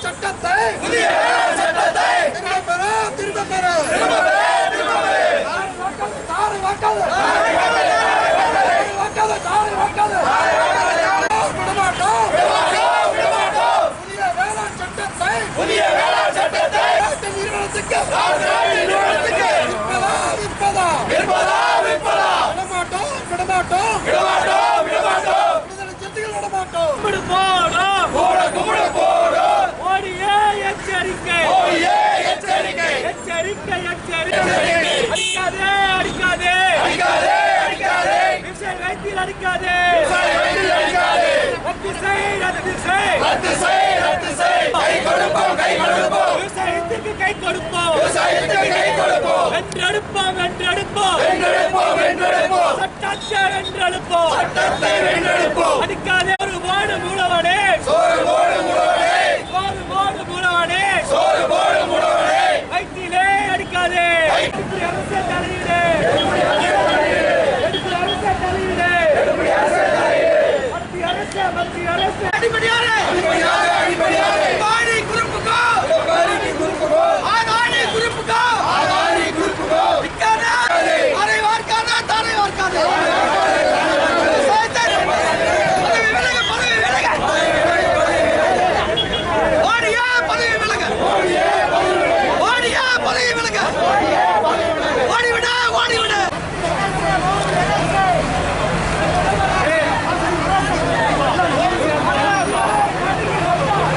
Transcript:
சட்டத்தை திரும்ப பெற திரும்ப பெற. Yes, அடிப்படையான